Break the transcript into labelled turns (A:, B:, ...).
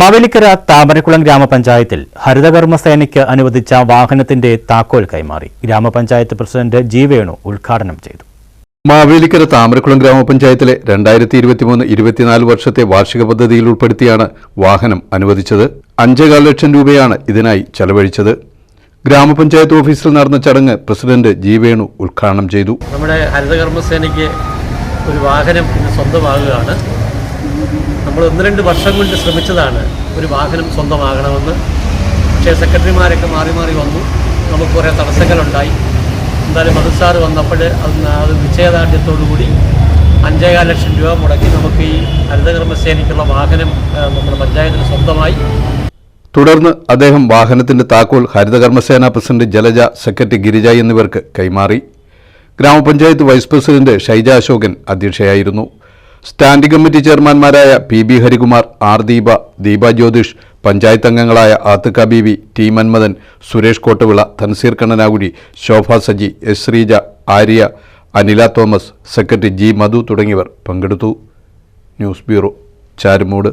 A: മാവേലിക്കര താമരക്കുളം ഗ്രാമപഞ്ചായത്തിൽ ഹരിതകർമ്മസേനയ്ക്ക് അനുവദിച്ച വാഹനത്തിന്റെ താക്കോൽ കൈമാറി. ഗ്രാമപഞ്ചായത്ത് പ്രസിഡന്റ് ജി വേണു ഉദ്ഘാടനം ചെയ്തു.
B: മാവേലിക്കര താമരക്കുളം ഗ്രാമപഞ്ചായത്തിലെ രണ്ടായിരത്തി ഇരുപത്തിമൂന്ന് ഇരുപത്തിനാല് വർഷത്തെ വാർഷിക പദ്ധതിയിൽ ഉൾപ്പെടുത്തിയാണ് വാഹനം അനുവദിച്ചത്. അഞ്ചേകാൽ ലക്ഷം രൂപയാണ് ഇതിനായി ചെലവഴിച്ചത്. ഗ്രാമപഞ്ചായത്ത് ഓഫീസിൽ നടന്ന ചടങ്ങ് പ്രസിഡന്റ് ജി വേണു ഉദ്ഘാടനം ചെയ്തു.
C: നമ്മുടെ ഹരിതകർമ്മസേനയ്ക്ക് ഒരു വാഹനം സ്വന്തമാകുകയാണ്. നമ്മൾ ഒന്ന് രണ്ട് വർഷം കൊണ്ട് ശ്രമിച്ചതാണ് ഒരു വാഹനം സ്വന്തമാകണമെന്ന്. പക്ഷേ സെക്രട്ടറിമാരൊക്കെ മാറി മാറി വന്നു. നമുക്ക് കുറേ തടസ്സങ്ങളുണ്ടായി. എന്തായാലും മധുസാർ വന്നപ്പോൾ അത് അത് നിശ്ചയദാർഢ്യത്തോടുകൂടി അഞ്ചേകാൽ ലക്ഷം രൂപ മുടക്കി നമുക്ക് ഈ ഹരിതകർമ്മസേനയ്ക്കുള്ള വാഹനം നമ്മുടെ പഞ്ചായത്തിന് സ്വന്തമായി.
B: തുടർന്ന് അദ്ദേഹം വാഹനത്തിന്റെ താക്കോൽ ഹരിതകർമ്മസേന പ്രസിഡന്റ് ജലജ സെക്രട്ടറി ഗിരിജ എന്നിവർക്ക് കൈമാറി. ഗ്രാമപഞ്ചായത്ത് വൈസ് പ്രസിഡന്റ് ഷൈജ അശോകൻ അധ്യക്ഷയായിരുന്നു. Standing committee ചെയർമാൻമാരായ P B Harikumar R Deepa Deepa Jyothish panchayat അംഗങ്ങളായ Aathukka B V T Manmadhan Suresh Kottavila Thanseer Kannanakudi Shobha Saji S Sreeja Arya Anila Thomas secretary G Madhu തുടങ്ങിയവർ പങ്കെടുത്തു. News bureau Charummood.